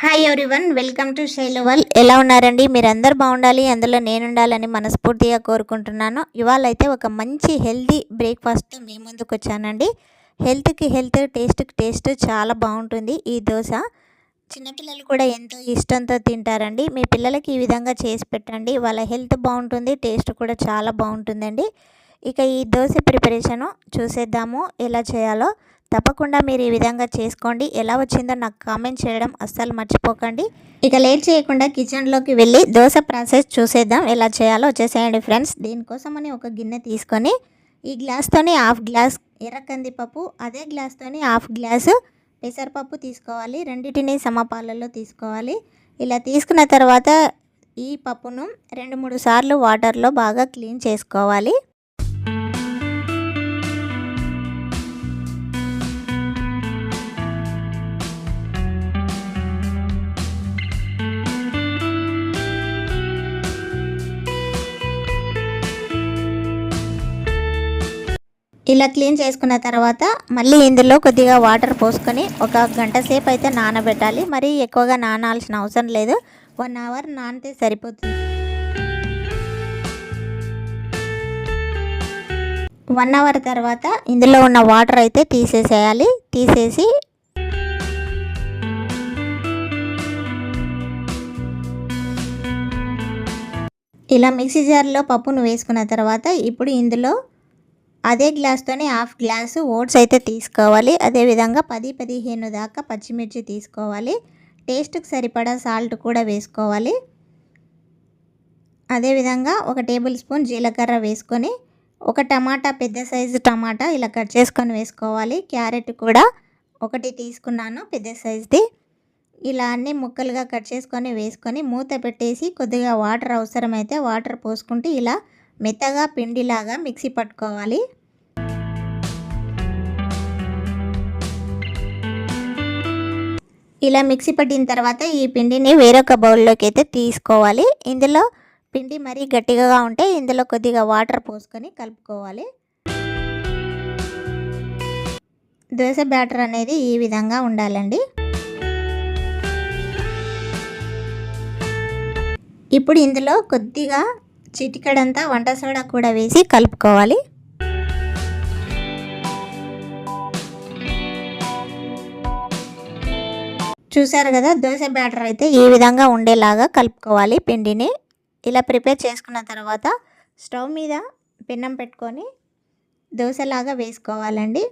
Hi everyone welcome to శైలవల్ ఎలా ఉన్నారండి? మీరు అందరు బాగుండాలి అందులో నేను ఉండాలని మనస్ఫూర్తిగా కోరుకుంటున్నాను. ఇవాళ అయితే ఒక మంచి హెల్దీ బ్రేక్ఫాస్ట్ మీ ముందుకు వచ్చానండి. హెల్త్కి హెల్త్ టేస్ట్కి టేస్ట్ చాలా బాగుంటుంది ఈ దోశ. చిన్నపిల్లలు కూడా ఎంతో ఇష్టంతో తింటారండి. మీ పిల్లలకి ఈ విధంగా చేసి పెట్టండి. వాళ్ళ హెల్త్ బాగుంటుంది టేస్ట్ కూడా చాలా బాగుంటుందండి. ఇక ఈ దోశ ప్రిపరేషను చూసేద్దాము ఎలా చేయాలో. తప్పకుండా మీరు ఈ విధంగా చేసుకోండి. ఎలా వచ్చిందో నాకు కామెంట్ చేయడం అస్సలు మర్చిపోకండి. ఇక లేట్ చేయకుండా కిచెన్లోకి వెళ్ళి దోశ ప్రాసెస్ చూసేద్దాం. ఎలా చేయాలో వచ్చేసేయండి ఫ్రెండ్స్. దీనికోసమని ఒక గిన్నె తీసుకొని ఈ గ్లాస్తోని హాఫ్ గ్లాస్ ఎర్ర కందిపప్పు అదే గ్లాస్తోని హాఫ్ గ్లాసు పెసరపప్పు తీసుకోవాలి. రెండింటిని సమపాలలో తీసుకోవాలి. ఇలా తీసుకున్న తర్వాత ఈ పప్పును రెండు మూడు సార్లు వాటర్లో బాగా క్లీన్ చేసుకోవాలి. ఇలా క్లీన్ చేసుకున్న తర్వాత మళ్ళీ ఇందులో కొద్దిగా వాటర్ పోసుకొని ఒక గంట సేపు అయితే నానబెట్టాలి. మరీ ఎక్కువగా నానాల్సిన అవసరం లేదు. వన్ అవర్ నానితే సరిపోతుంది. వన్ అవర్ తర్వాత ఇందులో ఉన్న వాటర్ అయితే తీసేసేయాలి. తీసేసి ఇలా మిక్సీ జార్లో పప్పును వేసుకున్న తర్వాత ఇప్పుడు ఇందులో అదే గ్లాస్తోనే హాఫ్ గ్లాసు ఓట్స్ అయితే తీసుకోవాలి. అదేవిధంగా పది పదిహేను దాకా పచ్చిమిర్చి తీసుకోవాలి. టేస్ట్కి సరిపడా సాల్ట్ కూడా వేసుకోవాలి. అదేవిధంగా ఒక టేబుల్ స్పూన్ జీలకర్ర వేసుకొని ఒక టమాటా పెద్ద సైజు టమాటా ఇలా కట్ చేసుకొని వేసుకోవాలి. క్యారెట్ కూడా ఒకటి తీసుకున్నాను పెద్ద సైజుది. ఇలా అన్ని ముక్కలుగా కట్ చేసుకొని వేసుకొని మూత పెట్టేసి కొద్దిగా వాటర్ అవసరమైతే వాటర్ పోసుకుంటే ఇలా మెత్తగా పిండిలాగా మిక్సీ పట్టుకోవాలి. ఇలా మిక్సీ పట్టిన తర్వాత ఈ పిండిని వేరొక బౌల్లోకి అయితే తీసుకోవాలి. ఇందులో పిండి మరీ గట్టిగా ఉంటే ఇందులో కొద్దిగా వాటర్ పోసుకొని కలుపుకోవాలి. దోశ బ్యాటర్ అనేది ఈ విధంగా ఉండాలండి. ఇప్పుడు ఇందులో కొద్దిగా చిటికడంతా వంట సోడా కూడా వేసి కలుపుకోవాలి. చూసారు కదా దోశ బ్యాటర్ అయితే ఈ విధంగా ఉండేలాగా కలుపుకోవాలి పిండిని. ఇలా ప్రిపేర్ చేసుకున్న తర్వాత స్టవ్ మీద పిన్నం పెట్టుకొని దోశలాగా వేసుకోవాలండి.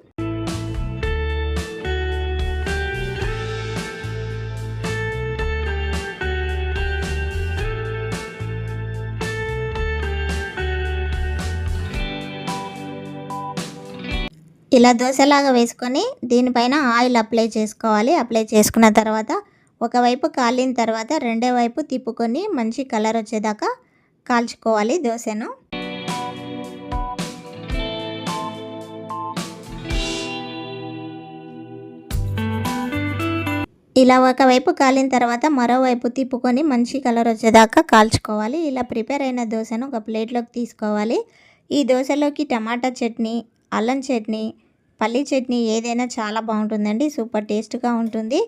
ఇలా దోశలాగా వేసుకొని దీనిపైన ఆయిల్ అప్లై చేసుకోవాలి. అప్లై చేసుకున్న తర్వాత ఒకవైపు కాలిన తర్వాత రెండో వైపు తిప్పుకొని మంచి కలర్ వచ్చేదాకా కాల్చుకోవాలి దోశను. ఇలా ఒకవైపు కాలిన తర్వాత మరోవైపు తిప్పుకొని మంచి కలర్ వచ్చేదాకా కాల్చుకోవాలి. ఇలా ప్రిపేర్ అయిన దోశను ఒక ప్లేట్లోకి తీసుకోవాలి. ఈ దోశలోకి టమాటా చట్నీ అల్లం చట్నీ పల్లీ చట్నీ ఏదైనా చాలా బాగుంటుందండి సూపర్ టేస్ట్గా ఉంటుంది.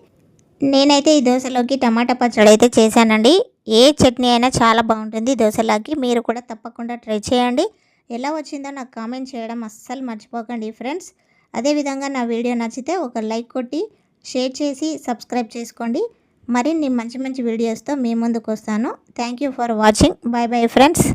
నేనైతే ఈ దోశలోకి టమాటా పచ్చడి అయితే చేశానండి. ఏ చట్నీ అయినా చాలా బాగుంటుంది దోశలోకి. మీరు కూడా తప్పకుండా ట్రై చేయండి. ఎలా వచ్చిందో నాకు కామెంట్ చేయడం అస్సలు మర్చిపోకండి ఫ్రెండ్స్. అదేవిధంగా నా వీడియో నచ్చితే ఒక లైక్ కొట్టి షేర్ చేసి సబ్స్క్రైబ్ చేసుకోండి. మరిన్ని మంచి మంచి వీడియోస్తో మీ ముందుకు వస్తాను. Thank you for watching. Bye bye friends.